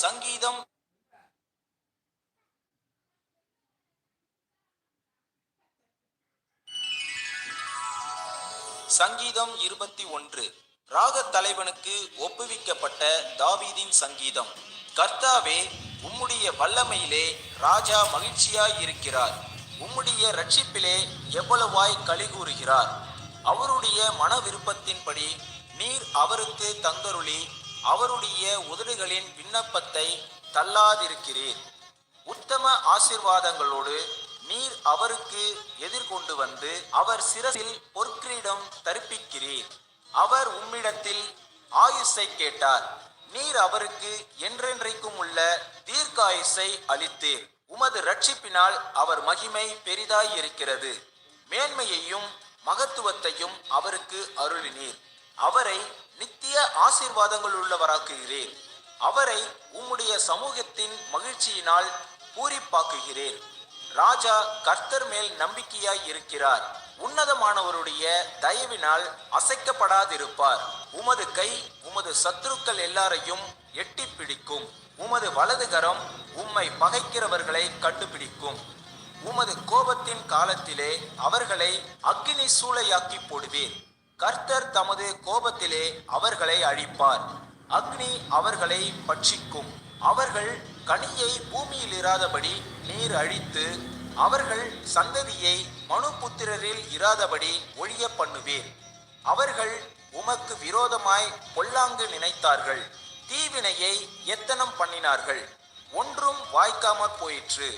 சங்கீதம். சங்கீதம் இருபத்தி ஒன்று. ராகத் தலைவனுக்கு ஒப்புவிக்கப்பட்ட தாவீதின் சங்கீதம். கர்த்தாவே உம்முடைய வல்லமையிலே ராஜா மகிழ்ச்சியாய் இருக்கிறார். உம்முடைய ரட்சிப்பிலே எவ்வளவாய் களி கூறுகிறார் அவருடைய மன விருப்பத்தின்படி நீர் அவருக்கு தந்தருளி அவருடைய உதடுகளின் விண்ணப்பத்தை தள்ளாதிருக்கிறீர். உத்தம ஆசீர்வாதங்களோடு நீர் அவருக்கு எதிர்கொண்டு வந்து அவர் சிரசில் பொற்கிரீடம் தரிப்பிக்கிறீர். அவர் உம்மிடத்தில் ஆயுசை கேட்டார். நீர் அவருக்கு என்றென்றைக்கும் உள்ள தீர்க்காயுசை அளித்தீர். உமது ரட்சிப்பினால் அவர் மகிமை பெரிதாய் இருக்கிறது மேன்மையையும் மகத்துவத்தையும் அவருக்கு அருளினீர். அவரை நித்திய ஆசீர்வாதங்கள் உள்ளவராக்குகிறேன். அவரை உம்முடைய சமூகத்தின் மகிழ்ச்சியினால் பூரிப்பாக்குகிறேன். ராஜா கர்த்தர் மேல் நம்பிக்கையாய் இருக்கிறார். உன்னதமானவருடைய தயவினால் அசைக்கப்படாதிருப்பார். உமது கை உமது சத்துருக்கள் எல்லாரையும் எட்டி பிடிக்கும். உமது வலதுகரம் உம்மை பகைக்கிறவர்களை கண்டுபிடிக்கும். உமது கோபத்தின் காலத்திலே அவர்களை அக்கினி சூளையாக்கி போடுவீர். கர்த்தர் தமது கோபத்திலே அவர்களை அழிப்பார். அக்னி அவர்களை பட்சிக்கும். அவர்கள் கனியை பூமியில் இராதபடி நீர் அழித்து அவர்கள் சந்ததியை மனுபுத்திரரில் இராதபடி ஒழிய பண்ணுவீர். அவர்கள் உமக்கு விரோதமாய் பொல்லாங்கு நினைத்தார்கள். தீவினையை எத்தனம் பண்ணினார்கள்? ஒன்றும் வாய்க்காமற் போயிற்று.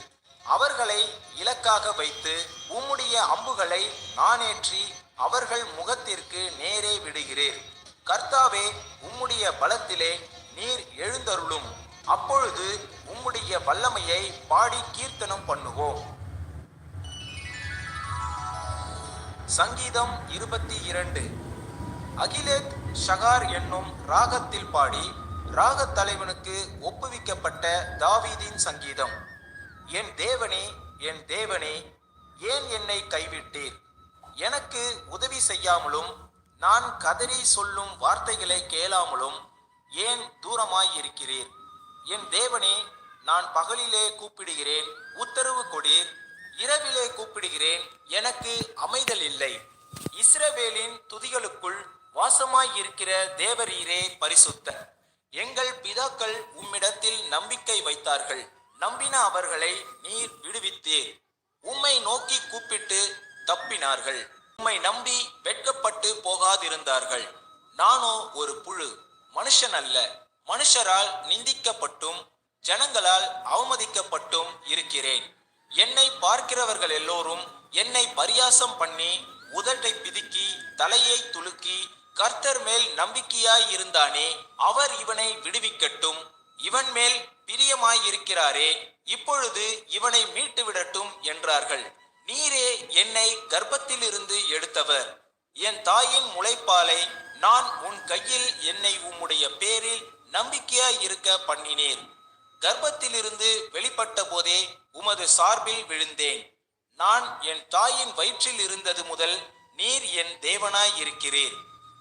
அவர்களை இலக்காக வைத்து உம்முடைய அம்புகளை நானேற்றி அவர்கள் முகத்திற்கு நேரே விடுகிறீர். கர்த்தாவே உம்முடைய பலத்திலே நீர் எழுந்தருளும். அப்பொழுது உம்முடைய வல்லமையை பாடி கீர்த்தனம் பண்ணுவோம். சங்கீதம் இருபத்தி இரண்டு. அகிலேத் ஷகார் என்னும் ராகத்தில் பாடி ராகத் தலைவனுக்கு ஒப்புவிக்கப்பட்ட தாவீதின் சங்கீதம். என் தேவனே என் தேவனே ஏன் என்னை கைவிட்டீர்? எனக்கு உதவி செய்யாமலும் நான் கதறி சொல்லும் வார்த்தைகளை கேளாமலும் ஏன் தூரமாய் இருக்கிறீர் என் தேவனே நான் பகலிலே கூப்பிடுகிறேன் உத்தரவு கொடீர். இரவிலே கூப்பிடுகிறேன் எனக்கு அமைதல் இல்லை இஸ்ரவேலின் துதிகளுக்குள் வாசமாய் இருக்கிற தேவரீரே பரிசுத்த எங்கள் பிதாக்கள் உம்மிடத்தில் நம்பிக்கை வைத்தார்கள். நம்பின அவர்களை நீர் விடுவித்தீர். உம்மை நோக்கி கூப்பிட்டு தப்பினார்கள். உம்மை நம்பி வெட்கப்பட்டு போகாதிருந்தார்கள். நானோ ஒரு புழு மனுஷன் அல்ல மனுஷரால் நிந்திக்கப்பட்டும் ஜனங்களால் அவமதிக்கப்பட்டும் இருக்கிறேன். என்னை பார்க்கிறவர்கள் எல்லோரும் என்னை பரியாசம் பண்ணி உதட்டை பிதுக்கி தலையை துலுக்கி கர்த்தர் மேல் நம்பிக்கையாய் இருந்தானே அவர் இவனை விடுவிக்கட்டும். இவன் மேல் பிரியமாயிருக்கிறாரே இப்பொழுது இவனை மீட்டு விடட்டும் என்றார்கள். நீரே என்னை கர்ப்பத்திலிருந்து எடுத்தவர். என் தாயின் முளைப்பாலை நான் உன் கையில் என்னை உம்முடைய பேரில் நம்பிக்கையாய் இருக்க பண்ணினீர். கர்ப்பத்திலிருந்து வெளிப்பட்ட போதே உமது சார்பில் விழுந்தேன். நான் என் தாயின் வயிற்றில் இருந்தது முதல் நீர் என் தேவனாய் இருக்கிறீர்.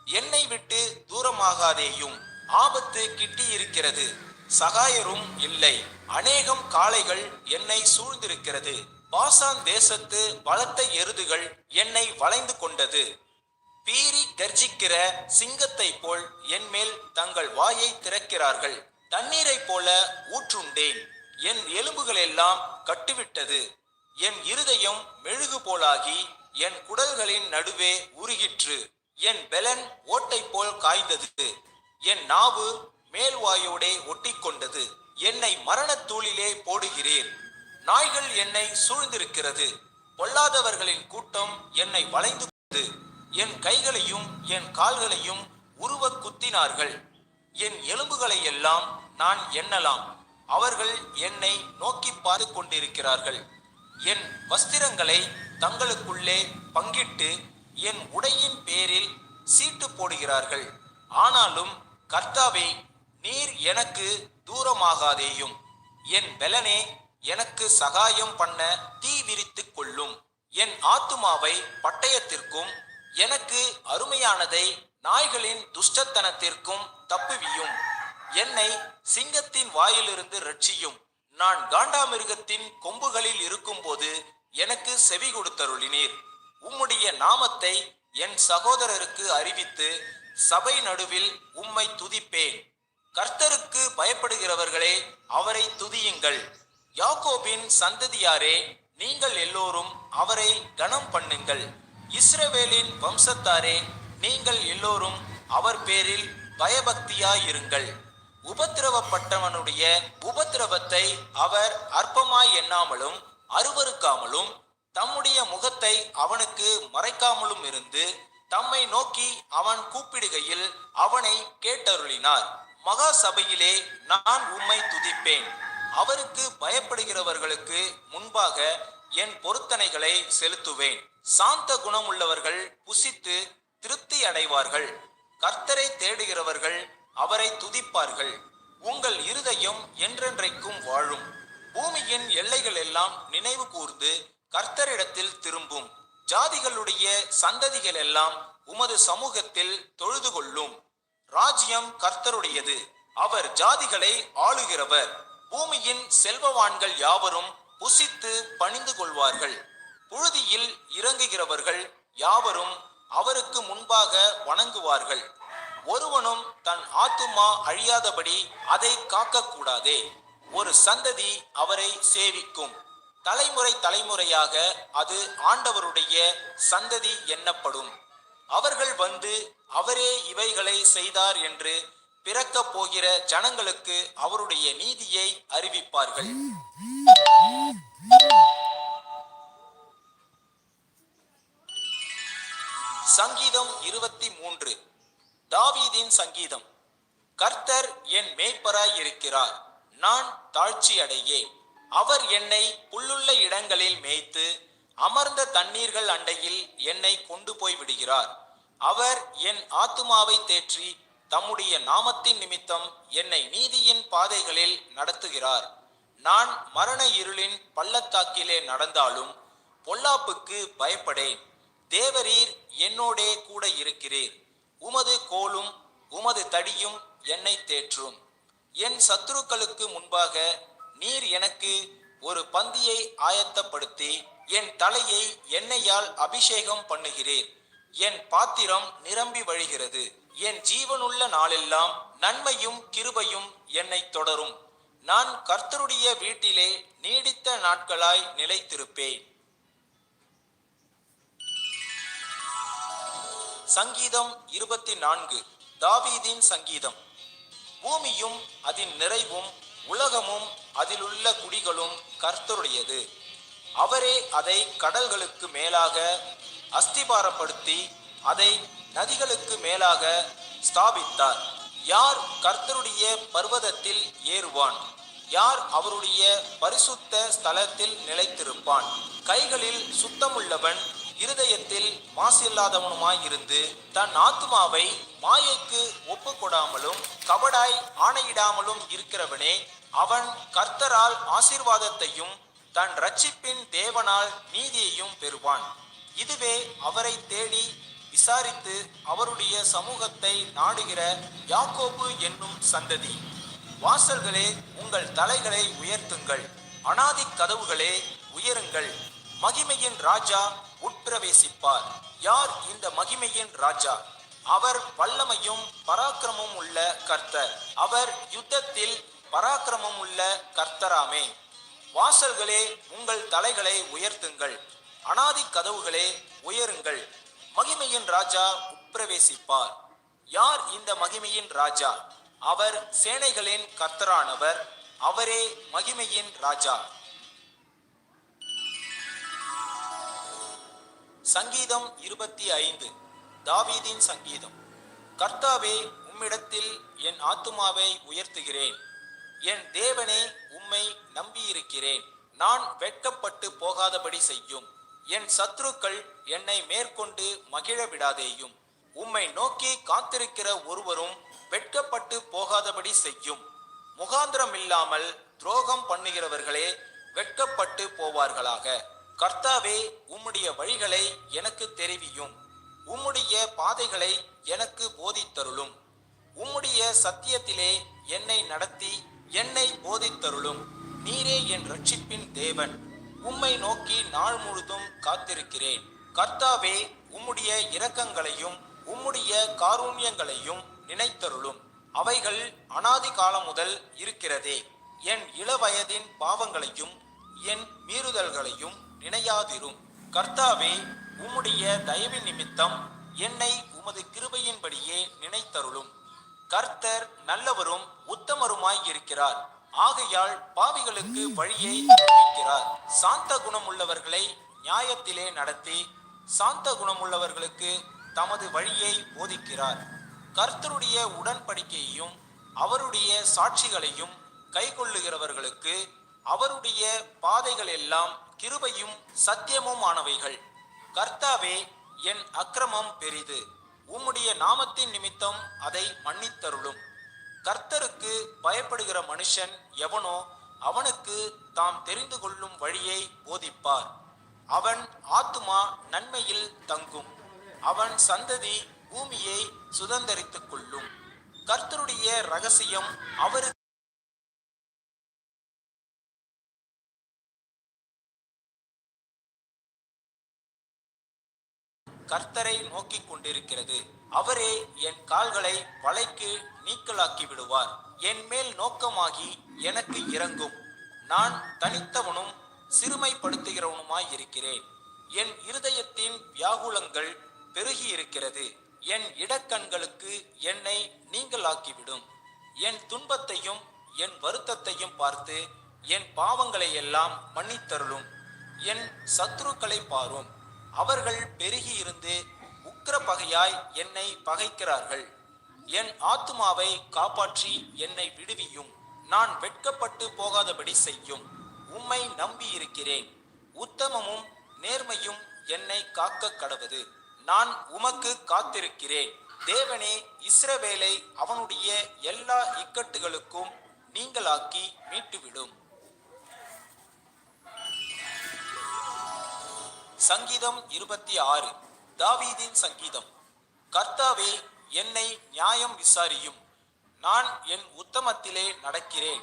என்னை விட்டு தூரமாகாதேயும். ஆபத்து கிட்டி இருக்கிறது சகாயரும் இல்லை. அநேகம் காளைகள் என்னை சூழ்ந்திருக்கிறது. பாசான் தேசத்து பலத்த எருதுகள் என்னை வளைந்து கொண்டது. பீறி கர்ஜிக்கிற சிங்கத்தை போல் என்மேல் தங்கள் வாயை திறக்கிறார்கள். தண்ணீரைப் போல ஊற்றுண்டேன். என் எலும்புகள் எல்லாம் கட்டுவிட்டது. என் இருதயம் மெழுகு போலாகி என் குடல்களின் நடுவே உருகிற்று. என் பெலன் ஓட்டை போல் காய்ந்தது. என் நாவு மேல்வாயோடே ஒட்டிக்கொண்டது. என்னை மரணத் தூளிலே போடுகிறேன் நாய்கள் என்னை சூழ்ந்திருக்கிறது. பொல்லாதவர்களின் கூட்டம் என்னை வளைந்து என் கைகளையும் என் கால்களையும் உருவ குத்தினார்கள். என் எலும்புகளை எல்லாம் நான் எண்ணலாம். அவர்கள் என்னை நோக்கி பார்த்து கொண்டிருக்கிறார்கள். என் வஸ்திரங்களை தங்களுக்குள்ளே பங்கிட்டு என் உடையின் பேரில் சீட்டு போடுகிறார்கள். ஆனாலும் கர்த்தாவே நீர் எனக்கு தூரமாகாதேயும். என் பலனே எனக்கு சகாயம் பண்ண தீ விரித்து கொள்ளும். என் ஆத்துமாவை பட்டயத்திற்கும் எனக்கு அருமையானதை நாய்களின் துஷ்டத்தனத்திற்கும் தப்புவியும். என்னை சிங்கத்தின் வாயிலிருந்து ரட்சியும். நான் காண்டாமிருகத்தின் கொம்புகளில் இருக்கும்போது எனக்கு செவி கொடுத்தருளினீர். உம்முடைய நாமத்தை என் சகோதரருக்கு அறிவித்து சபை நடுவில் உம்மை துதிப்பேன். கர்த்தருக்கு பயப்படுகிறவர்களே அவரை துதியுங்கள். யாக்கோபின் சந்ததியாரே நீங்கள் எல்லோரும் அவரை கனம் பண்ணுங்கள். இஸ்ரவேலின் வம்சத்தாரே நீங்கள் எல்லோரும் அவர் பேரில் பயபக்தியாயிருங்கள். உபத்திரவப்பட்டவனுடைய உபத்திரவத்தை அவர் அற்பமாய் எண்ணாமலும் அருவருக்காமலும் தம்முடைய முகத்தை அவனுக்கு மறைக்காமலும் இருந்து தம்மை நோக்கி அவன் கூப்பிடுகையில் அவனை கேட்டருளினார். மகா சபையிலே நான் உம்மை துதிப்பேன். அவருக்கு பயப்படுகிறவர்களுக்கு முன்பாக என் பொருத்தனைகளை செலுத்துவேன். சாந்த குணமுள்ளவர்கள் புசித்து திருப்தி அடைவார்கள். கர்த்தரை தேடுகிறவர்கள் அவரை துதிப்பார்கள். உங்கள் இருதயம் என்றென்றைக்கும் வாழும். பூமியின் எல்லைகள் எல்லாம் நினைவு கூர்ந்து கர்த்தரிடத்தில் திரும்பும். ஜாதிகளுடைய சந்ததிகள் எல்லாம் உமது சமூகத்தில் தொழுது கொள்ளும் ராஜ்யம் கர்த்தருடையது. அவர் ஜாதிகளை ஆளுகிறவர். பூமியின் செல்வவான்கள் யாவரும் புசித்து பணிந்து கொள்வார்கள். புழுதியில் இறங்குகிறவர்கள் யாவரும் அவருக்கு முன்பாக வணங்குவார்கள். ஒருவனும் தன் ஆத்துமா அழியாதபடி அதை காக்கக்கூடாதே. ஒரு சந்ததி அவரை சேவிக்கும். தலைமுறை தலைமுறையாக அது ஆண்டவருடைய சந்ததி எண்ணப்படும் அவர்கள் வந்து அவரே இவைகளை செய்தார் என்று பிறக்கப் போகிற ஜனங்களுக்கு அவருடைய நீதியை அறிவிப்பார்கள். சங்கீதம் இருபத்தி மூன்று. தாவீதின் சங்கீதம் கர்த்தர் என் மேய்ப்பராய் இருக்கிறார் நான் தாழ்ச்சி அடையேன் அவர் என்னை புல்லுள்ள இடங்களில் மேய்த்து அமர்ந்த தண்ணீர்கள் அண்டையில் என்னை கொண்டு போய் விடுகிறார். அவர் என் ஆத்துமாவை தேற்றி தம்முடைய நாமத்தின் நிமித்தம் என்னை நீதியின் பாதைகளில் நடத்துகிறார். நான் மரண இருளின் பள்ளத்தாக்கிலே நடந்தாலும் பொல்லாப்புக்கு பயப்படேன். தேவரீர் என்னோடே கூட இருக்கிறீர். உமது கோலும் உமது தடியும் என்னை தேற்றும். என் சத்துருக்களுக்கு முன்பாக நீர் எனக்கு ஒரு பந்தியை ஆயத்தப்படுத்தி என் தலையை எண்ணெயால் அபிஷேகம் பண்ணுகிறீர். என் பாத்திரம் நிரம்பி வழிகிறது. என் ஜீவனுள்ள நாளெல்லாம் நன்மையும் கிருபையும் என்னை தொடரும். நான் கர்த்தருடைய வீட்டிலே நீடித்த நாட்களாய் நிலைத்திருப்பேன். சங்கீதம் இருபத்தி நான்கு தாவீதின் சங்கீதம். பூமியும் அதன் நிறைவும் உலகமும் அதிலுள்ள குடிகளும் கர்த்தருடையது. அவரே அதை கடல்களுக்கு மேலாக அஸ்திபாரப்படுத்தி அதை நதிகளுக்கு மேலாக ஸ்தாபித்தார். யார் கர்த்தருடைய பர்வதத்தில் ஏறுவான்? யார் அவருடைய பரிசுத்த ஸ்தலத்தில் நிலைத்திருப்பான்? கைகளில் சுத்தமுள்ளவன் இருதயத்தில் மாசில்லாதவனுமாயிருந்து தன் ஆத்துமாவை மாயைக்கு ஒப்புக்கொடாமலும் கபடாய் ஆணையிடாமலும் இருக்கிறவனே அவன் கர்த்தரால் ஆசீர்வாதத்தையும் தன் ரட்சிப்பின் தேவனால் நீதியையும் பெறுவான். இதுவே அவரை தேடி விசாரித்து அவருடைய சமூகத்தை நாடுகிற யாக்கோபு என்னும் சந்ததி. வாசல்களே உங்கள் தலைகளை உயர்த்துங்கள். அனாதி கதவுகளே உயருங்கள். மகிமையின் ராஜா உட்பிரவேசிப்பார். யார் இந்த மகிமையின் ராஜா? அவர் வல்லமையும் பராக்கிரமும் உள்ள கர்த்தர். அவர் யுத்தத்தில் பராக்கிரமம் உள்ள கர்த்தராமே. வாசல்களே உங்கள் தலைகளை உயர்த்துங்கள். அனாதி கதவுகளே உயருங்கள். மகிமையின் ராஜா உட்பிரவேசிப்பார். யார் இந்த மகிமையின் ராஜா? அவர் சேனைகளின் கர்த்தரானவர். அவரே மகிமையின் ராஜா. சங்கீதம் இருபத்தி ஐந்து. தாவீதின் சங்கீதம். கர்த்தாவே உம்மிடத்தில் என் ஆத்துமாவை உயர்த்துகிறேன். என் தேவனே உம்மை நம்பியிருக்கிறேன். நான் வெட்கப்பட்டு போகாதபடி செய்யும். என் சத்ருக்கள் என்னை மேற்கொண்டு மகிழ விடாதேயும் உம்மை நோக்கி காத்திருக்கிற ஒருவரும் வெட்கப்பட்டு போகாதபடி செய்யும். முகாந்திரம் இல்லாமல் துரோகம் பண்ணுகிறவர்களே வெட்கப்பட்டு போவார்களாக. கர்த்தாவே உம்முடைய வழிகளை எனக்கு தெரிவியும். உம்முடைய பாதைகளை எனக்கு போதித்தருளும். உம்முடைய சத்தியத்திலே என்னை நடத்தி என்னை போதித்தருளும். நீரே என் ரட்சிப்பின் தேவன். உம்மை நோக்கி நாள் முழுதும் காத்திருக்கிறேன். கர்த்தாவே உம்முடைய இரக்கங்களையும் உம்முடைய காரூண்யங்களையும் நினைத்தருளும். அவைகள் அனாதி காலம் முதல் இருக்கிறதே. என் இளவயதின் பாவங்களையும் என் மீறுதல்களையும் நினையாதிரும். கர்த்தாவே உம்முடைய தயவின் நிமித்தம் என்னை உமது கிருபையின்படியே நினைத்தருளும். கர்த்தர் நல்லவரும் உத்தமருமாய் இருக்கிறார். ஆகையால் பாவிகளுக்கு வழியை அறிவிக்கிறார் சாந்த குணமுள்ளவர்களை நியாயத்திலே நடத்தி சாந்த குணமுள்ளவர்களுக்கு தமது வழியை போதிக்கிறார். கர்த்தருடைய உடன்படிக்கையையும் அவருடைய சாட்சிகளையும் கைக்கொள்ளுகிறவர்களுக்கு அவருடைய பாதைகள் எல்லாம் கிருபையும் சத்தியமும் ஆனவைகள் கர்த்தாவே என் அக்கிரமம் பெரிது. உம்முடைய நாமத்தின் நிமித்தம் அதை மன்னித்தருளும். கர்த்தருக்கு பயப்படுகிற மனுஷன் எவனோ அவனுக்கு தாம் தெரிந்து கொள்ளும் வழியை போதிப்பார். அவன் ஆத்துமா நன்மையில் தங்கும். அவன் சந்ததி பூமியை சுதந்தரித்துக் கொள்ளும். கர்த்தருடைய ரகசியம் அவருக்கு கர்த்தரை நோக்கிக் கொண்டிருக்கிறது. அவரே என் கால்களை வலைக்கு நீக்கலாக்கி விடுவார். என் மேல் நோக்கமாகி எனக்கு இறங்கும். நான் தனித்தவனும் சிறுமைப்படுத்துகிறவனுமாய் இருக்கிறேன். என் இருதயத்தின் வியாகுலங்கள் பெருகி இருக்கிறது. என் இடக்கண்களுக்கு என்னை நீங்களாக்கிவிடும் என் துன்பத்தையும் என் வருத்தத்தையும் பார்த்து என் பாவங்களை எல்லாம் மன்னித்தருளும். என் சத்ருக்களை பாரும். அவர்கள் பெருகி இருந்து உக்கிர பகையாய் என்னை பகைக்கிறார்கள். என் ஆத்துமாவை காப்பாற்றி என்னை விடுவியும். நான் வெட்கப்பட்டு போகாதபடி செய்யும். உம்மை நம்பி இருக்கிறேன் உத்தமமும் நேர்மையும் என்னை காக்க கடவது. நான் உமக்கு காத்திருக்கிறேன். தேவனே இஸ்ரவேலை அவனுடைய எல்லா இக்கட்டுகளுக்கும் நீங்களாக்கி மீட்டுவிடும். சங்கீதம் இருபத்தி ஆறு தாவீதின் சங்கீதம். கர்த்தாவே என்னை நியாயம் விசாரியும். நான் என் உத்தமத்திலே நடக்கிறேன்.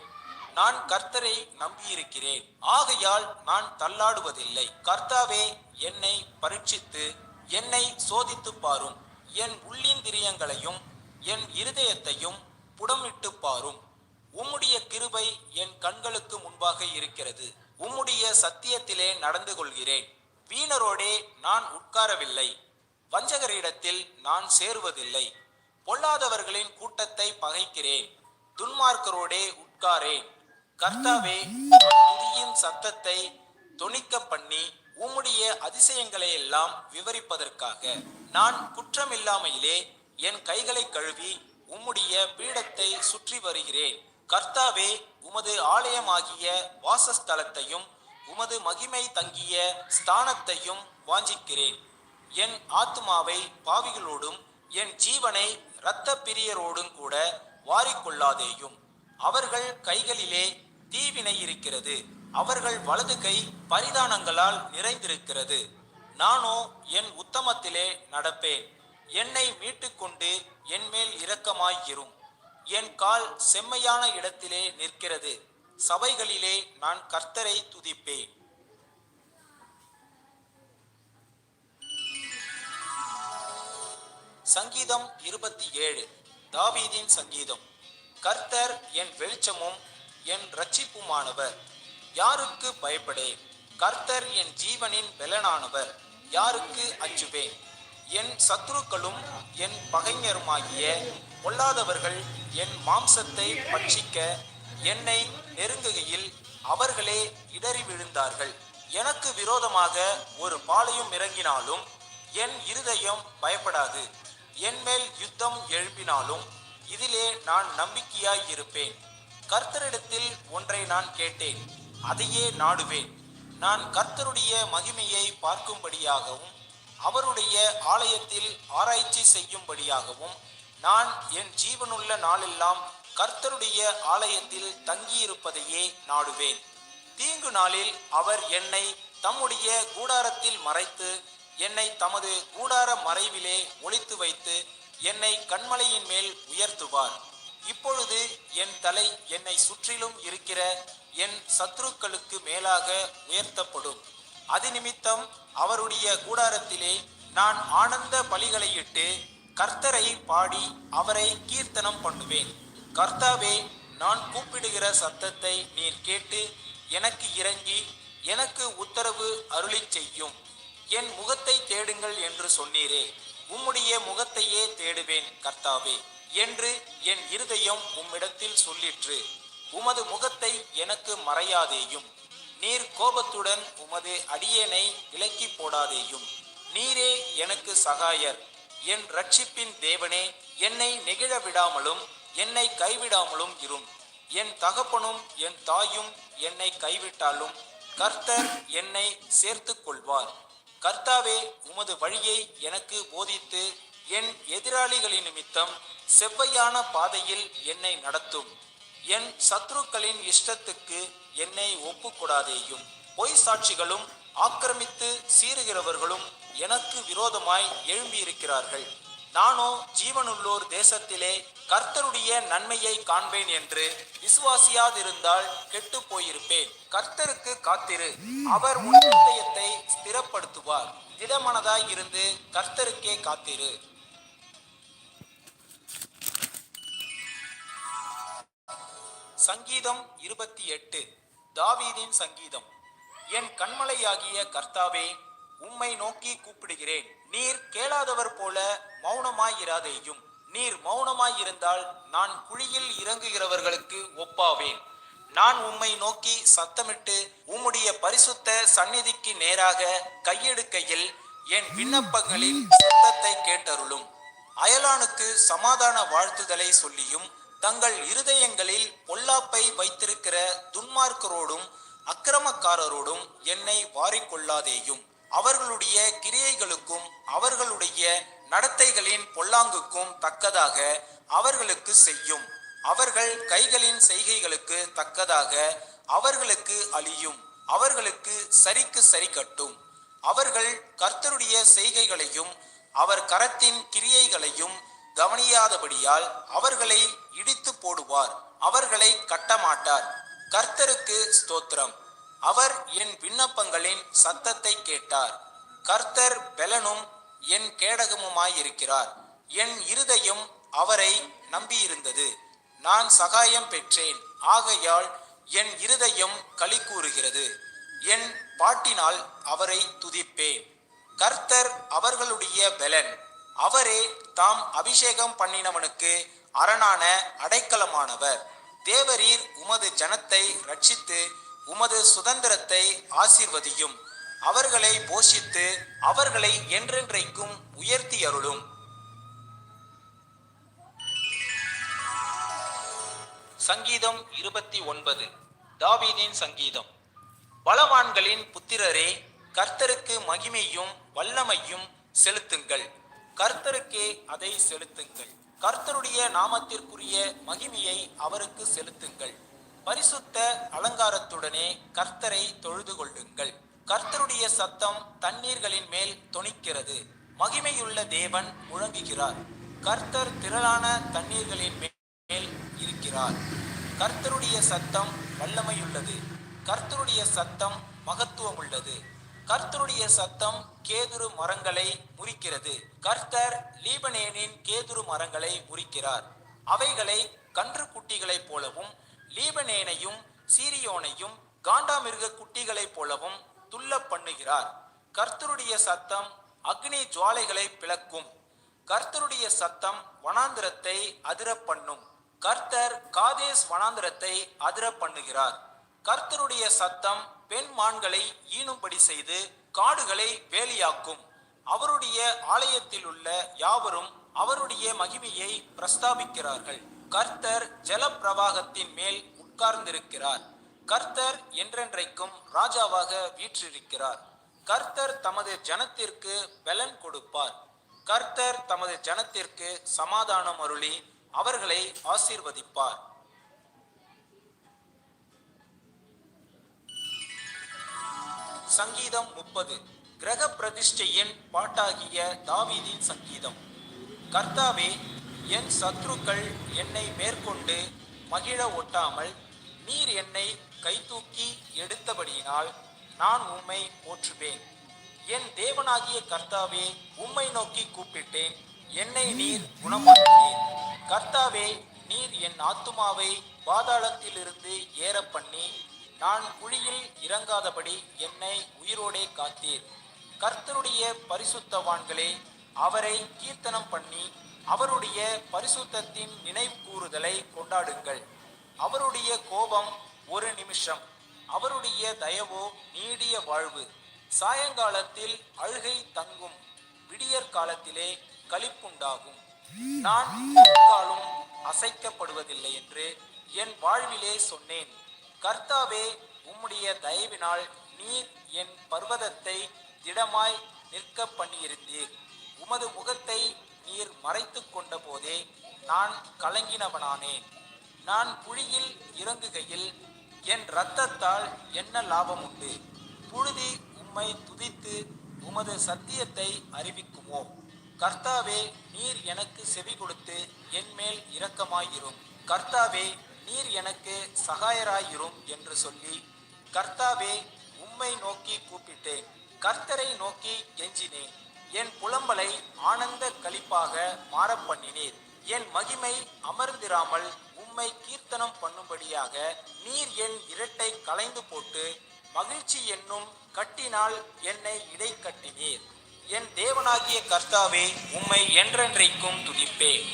நான் கர்த்தரை நம்பியிருக்கிறேன். ஆகையால் நான் தள்ளாடுவதில்லை. கர்த்தாவே என்னை பரீட்சித்து என்னை சோதித்து பாரும். என் உள்ளிந்திரியங்களையும் என் இருதயத்தையும் புடமிட்டு பாரும். உம்முடைய கிருபை என் கண்களுக்கு முன்பாக இருக்கிறது. உம்முடைய சத்தியத்திலே நடந்து கொள்கிறேன் வீணரோடே நான் உட்காரவில்லை. வஞ்சகரிடத்தில் நான் சேருவதில்லை. பொல்லாதவர்களின் கூட்டத்தை பகைக்கிறேன். துன்மார்க்கரோடே உட்காரேன். கர்த்தாவே துதியின் சத்தத்தை தொனிக்க பண்ணி உம்முடைய அதிசயங்களை எல்லாம் விவரிப்பதற்காக. நான் குற்றமில்லாமையிலே என் கைகளை கழுவி உம்முடைய பீடத்தை சுற்றி வருகிறேன். கர்த்தாவே உமது ஆலயமாகிய வாசஸ்தலத்தையும் உமது மகிமை தங்கிய ஸ்தானத்தையும் வாஞ்சிக்கிறேன். என் ஆத்மாவை பாவிகளோடும் என் ஜீவனை இரத்த பிரியரோடும் கூட வாரிக்கொள்ளாதேயும். அவர்கள் கைகளிலே தீவினை இருக்கிறது. அவர்கள் வலது கை பரிதானங்களால் நிறைந்திருக்கிறது. நானோ என் உத்தமத்திலே நடப்பேன். என்னை மீட்டுக்கொண்டு என் மேல் இரக்கமாயிரும் என் கால் செம்மையான இடத்திலே நிற்கிறது. சபைகளிலே நான் கர்த்தரை துதிப்பேன். சங்கீதம் இருபத்தி ஏழு. தாவீதின் சங்கீதம். கர்த்தர் என் வெளிச்சமும் என் ரட்சிப்புமானவர் யாருக்கு பயப்படேன்? கர்த்தர் என் ஜீவனின் பலனானவர். யாருக்கு அஞ்சுவேன்? என் சத்துருக்களும் என் பகைஞருமாகிய பொல்லாதவர்கள் என் மாம்சத்தை பட்சிக்க என்னை நெருங்குகையில் அவர்களே இடறி விழுந்தார்கள். எனக்கு விரோதமாக ஒரு பாளையம் இறங்கினாலும் என் இருதயம் பயப்படாது. என் மேல் யுத்தம் எழுப்பினாலும் இதிலே நான் நம்பிக்கையாய் இருப்பேன். கர்த்தரிடத்தில் ஒன்றை நான் கேட்டேன் அதையே நாடுவேன். நான் கர்த்தருடைய மகிமையை பார்க்கும்படியாகவும் அவருடைய ஆலயத்தில் ஆராய்ச்சி செய்யும்படியாகவும் நான் என் ஜீவனுள்ள நாளெல்லாம் கர்த்தருடைய ஆலயத்தில் தங்கியிருப்பதையே நாடுவேன். தீங்கு நாளில் அவர் என்னை தம்முடைய கூடாரத்தில் மறைத்து என்னை தமது கூடார மறைவிலே ஒழித்து வைத்து என்னை கண்மலையின் மேல் உயர்த்துவார். இப்பொழுது என் தலை என்னை சுற்றிலும் இருக்கிற என் சத்துருக்களுக்கு மேலாக உயர்த்தப்படும். அது நிமித்தம் அவருடைய கூடாரத்திலே நான் ஆனந்த பலிகளையிட்டு கர்த்தரை பாடி அவரை கீர்த்தனம் பண்ணுவேன். கர்த்தாவே நான் கூப்பிடுகிற சத்தத்தை நீர் கேட்டு எனக்கு இறங்கி எனக்கு உத்தரவு அருளிச் செய்யும். என் முகத்தை தேடுங்கள் என்று சொன்னீரே உம்முடைய முகத்தையே தேடுவேன் கர்த்தாவே என்று என் இருதயம் உம்மிடத்தில் சொல்லிற்று. உமது முகத்தை எனக்கு மறையாதேயும் நீர் கோபத்துடன் உமது அடியேனை விலக்கி போடாதேயும். நீரே எனக்கு சகாயர் என் ரட்சிப்பின் தேவனே என்னை நெகிழ விடாமலும் என்னை கைவிடாமலும் இரும். என் தகப்பனும் என் தாயும் என்னை கைவிட்டாலும் கர்த்தர் என்னை சேர்த்து கொள்வார் கர்த்தாவே உமது வழியை எனக்கு போதித்து என் எதிராளிகளின் நிமித்தம் செவ்வையான பாதையில் என்னை நடத்தும். என் சத்ருக்களின் இஷ்டத்துக்கு என்னை ஒப்புக்கூடாதேயும். பொய் சாட்சிகளும் ஆக்கிரமித்து சீறுகிறவர்களும் எனக்கு விரோதமாய் எழும்பியிருக்கிறார்கள். நானோ ஜீவனுள்ளோர் தேசத்திலே கர்த்தருடைய நன்மையை காண்பேன் என்று விசுவாசியாதிருந்தால் கெட்டு போயிருப்பேன். கர்த்தருக்கு காத்திரு. அவர் உன் இருதயத்தை ஸ்திரப்படுத்துவார். திடமனதாய் இருந்து கர்த்தருக்கே காத்திரு. சங்கீதம் இருபத்தி எட்டு. தாவீதின் சங்கீதம். என் கண்மலையாகிய கர்த்தாவே உம்மை நோக்கி கூப்பிடுகிறேன். நீர் கேளாதவர் போல மௌனமாயிராதேயும். நீர் மௌனமாயிருந்தால் நான் குழியில் இறங்குகிறவர்களுக்கு ஒப்பாவேன். நான் உம்மை நோக்கி சத்தமிட்டு உம்முடைய பரிசுத்த சந்நிதிக்கு நேராக கையெடுக்கையில் என் விண்ணப்பங்களின் சத்தத்தை கேட்டருளும். அயலானுக்கு சமாதான வாழ்த்துதலை சொல்லியும் தங்கள் இருதயங்களில் பொல்லாப்பை வைத்திருக்கிற துன்மார்க்கரோடும் அக்கிரமக்காரரோடும் என்னை வாரிக்கொள்ளாதேயும். அவர்களுடைய கிரியைகளுக்கும் அவர்களுடைய நடத்தைகளின் பொல்லாங்குக்கும் தக்கதாக அவர்களுக்கு செய்யும். அவர்கள் கைகளின் செய்கைகளுக்கு தக்கதாக அவர்களுக்கு அழியும். அவர்களுக்கு சரிக்கு சரி கட்டும். அவர்கள் கர்த்தருடைய செய்கைகளையும் அவர் கரத்தின் கிரியைகளையும் கவனியாதபடியால் அவர்களை இடித்து போடுவார். அவர்களை கட்டமாட்டார். கர்த்தருக்கு ஸ்தோத்திரம். அவர் என் விண்ணப்பங்களின் சத்தத்தை கேட்டார். கர்த்தர் பெலனும் என் கேடகமுமாயிருக்கிறார் என் இருதயம் அவரை நம்பியிருந்தது. நான் சகாயம் பெற்றேன். ஆகையால் என் இருதயம் களி கூறுகிறது. என் பாட்டினால் அவரை துதிப்பேன். கர்த்தர் அவர்களுடைய பெலன். அவரே தாம் அபிஷேகம் பண்ணினவனுக்கு அரணான அடைக்கலமானவர். தேவரீர் உமது ஜனத்தை ரட்சித்து உமது சுதந்திரத்தை ஆசிர்வதியும். அவர்களை போஷித்து அவர்களை என்றென்றைக்கும் உயர்த்தி அருளும் சங்கீதம் இருபத்தி ஒன்பது. தாவீதின் சங்கீதம். பலவான்களின் புத்திரரே கர்த்தருக்கு மகிமையும் வல்லமையும் செலுத்துங்கள். கர்த்தருக்கே அதை செலுத்துங்கள். கர்த்தருடைய நாமத்திற்குரிய மகிமையை அவருக்கு செலுத்துங்கள். பரிசுத்த அலங்காரத்துடனே கர்த்தரை தொழுது கொள்ளுங்கள். கர்த்தருடைய சத்தம் தண்ணீர்களின் மேல் தொனிக்கிறது. மகிமையுள்ள தேவன் முழங்குகிறார். கர்த்தர் திரளான தண்ணீர்களின் மேல் இருக்கிறார். கர்த்தருடைய சத்தம் வல்லமையுள்ளது. கர்த்தருடைய சத்தம் மகத்துவம் உள்ளது கர்த்தருடைய சத்தம் கேதுரு மரங்களை முறிக்கிறது. கர்த்தர் லீபனேனின் கேதுரு மரங்களை முறிக்கிறார். அவைகளை கன்று குட்டிகளைப் போலவும் லீபனேனையும் சீரியோனையும் காண்டாமிருக குட்டிகளைப் போலவும் துள்ள பண்ணுகிறார் கர்த்தருடைய சத்தம் அக்னி ஜுவாலைகளை பிளக்கும். கர்த்தருடைய சத்தம் வனாந்திரத்தை அதிர பண்ணும் கர்த்தர் காதேஸ் வனாந்திரத்தை அதிர பண்ணுகிறார் கர்த்தருடைய சத்தம் பெண் மான்களை ஈனும்படி செய்து காடுகளை வேலியாக்கும். அவருடைய ஆலயத்தில் உள்ள யாவரும் அவருடைய மகிமையை பிரஸ்தாபிக்கிறார்கள். கர்த்தர் ஜல பிரவாகத்தின் மேல் உட்கார்ந்திருக்கிறார். கர்த்தர் என்றென்றைக்கும் ராஜாவாக வீற்றிருக்கிறார். கர்த்தர் தமது ஜனத்திற்கு பலன் கொடுப்பார். கர்த்தர் தமது ஜனத்திற்கு சமாதானம் அருளி அவர்களை ஆசீர்வதிப்பார். சங்கீதம் முப்பது. கிரக பிரதிஷ்டையின் பாட்டாகிய தாவீதின் சங்கீதம். கர்த்தாவே என் சத்ருக்கள் என்னை மேற்கொண்டு மகிழ ஒட்டாமல் நீர் என்னை கைதூக்கி எடுத்தபடியினால் நான் உம்மை போற்றுவேன். என் தேவனாகிய கர்த்தாவே உம்மை நோக்கி கூப்பிட்டேன். என்னை நீர் குணமாக்கினீர் கர்த்தாவே நீர் என் ஆத்துமாவை பாதாளத்திலிருந்து ஏற பண்ணி நான் குழியில் இறங்காதபடி என்னை உயிரோடே காத்தீர். கர்த்தருடைய பரிசுத்தவான்களே அவரை கீர்த்தனம் பண்ணி அவருடைய பரிசுத்தத்தின் நினைவு கூறுதலை கொண்டாடுங்கள். அவருடைய கோபம் ஒரு நிமிஷம். அவருடைய தயவோ நீடிய வாழ்வு. சாயங்காலத்தில் அழுகை தங்கும் விடியற் காலத்திலே களிப்புண்டாகும். நான் காலும் அசைக்கப்படுவதில்லை என்று என் வாழ்விலே சொன்னேன். கர்த்தாவே உம்முடைய தயவினால் நீர் என் பர்வதத்தை திடமாய் நிற்க பண்ணியிருந்தீர். உமது முகத்தை நீர் மறைத்து கொண்ட போதே நான் கலங்கினவனானேன். நான் குழியில் இறங்குகையில் என் இரத்தத்தால் என்ன லாபம் உண்டு புழுதி உம்மை துதித்து உமது சத்தியத்தை அறிவிக்குமோ? கர்த்தாவே நீர் எனக்கு செவி கொடுத்து என் மேல் இரக்கமாயிரும். கர்த்தாவே நீர் எனக்கு சகாயராயிரும் என்று சொல்லி கர்த்தாவே உம்மை நோக்கி கூப்பிட்டேன். கர்த்தரை நோக்கி கெஞ்சினேன் என் புலம்பலை ஆனந்த களிப்பாக மாறப் பண்ணினீர் என் மகிமை அமர்ந்திராமல் உம்மை கீர்த்தனம் பண்ணும்படியாக நீர் என் இரட்டை களைந்து போட்டு மகிழ்ச்சி என்னும் கட்டினால் என்னை இடை கட்டினீர். என் தேவனாகிய கர்த்தாவே உம்மை என்றென்றைக்கும் துதிப்பேன்.